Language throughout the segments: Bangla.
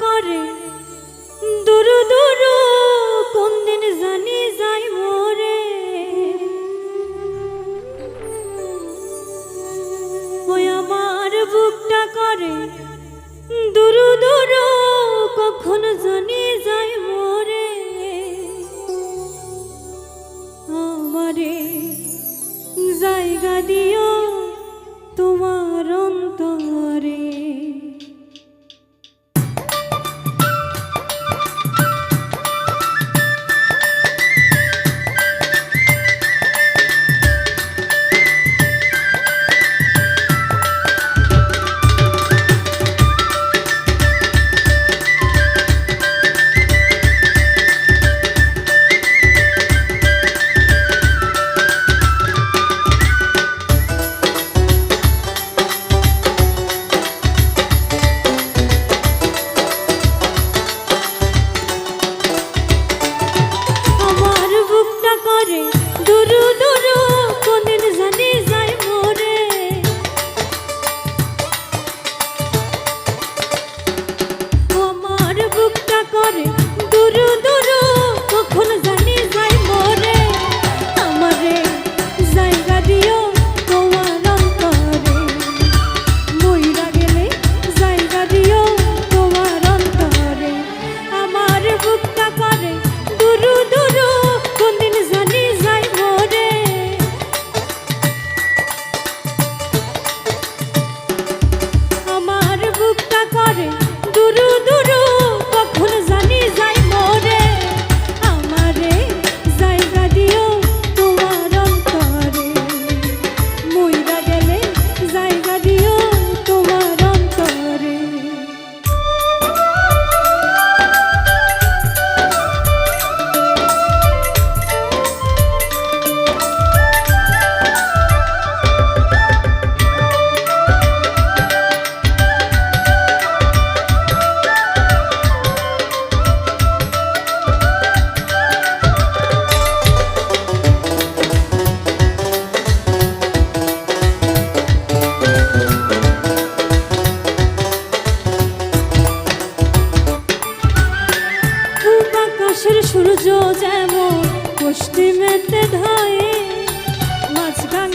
করে। দূর দূর কোন দিন জানি যাই মরে। ওই আমার বুকটা করে। দূর দূর কখন জানি যাই মরে। আমারে জায়গা দিও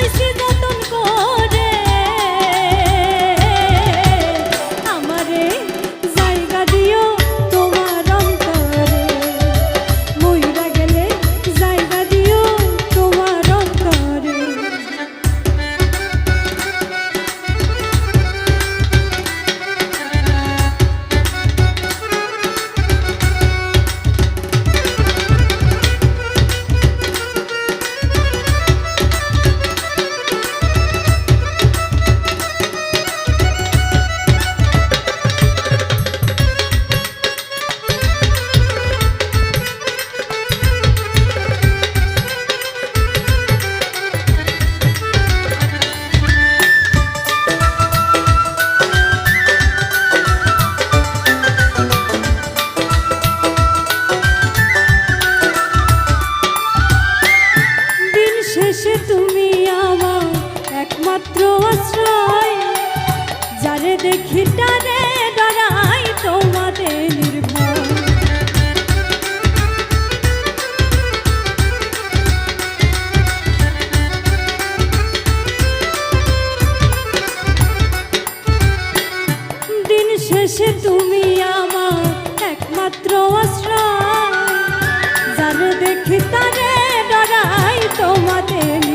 I see. একমাত্র আশ্রয়। যারে দেখি তারে ডরাই তোমাদের নির্ভয়। দিন শেষে তুমি আমার একমাত্র আশ্রয়। যারে দেখি তারে ডরাই তোমাদের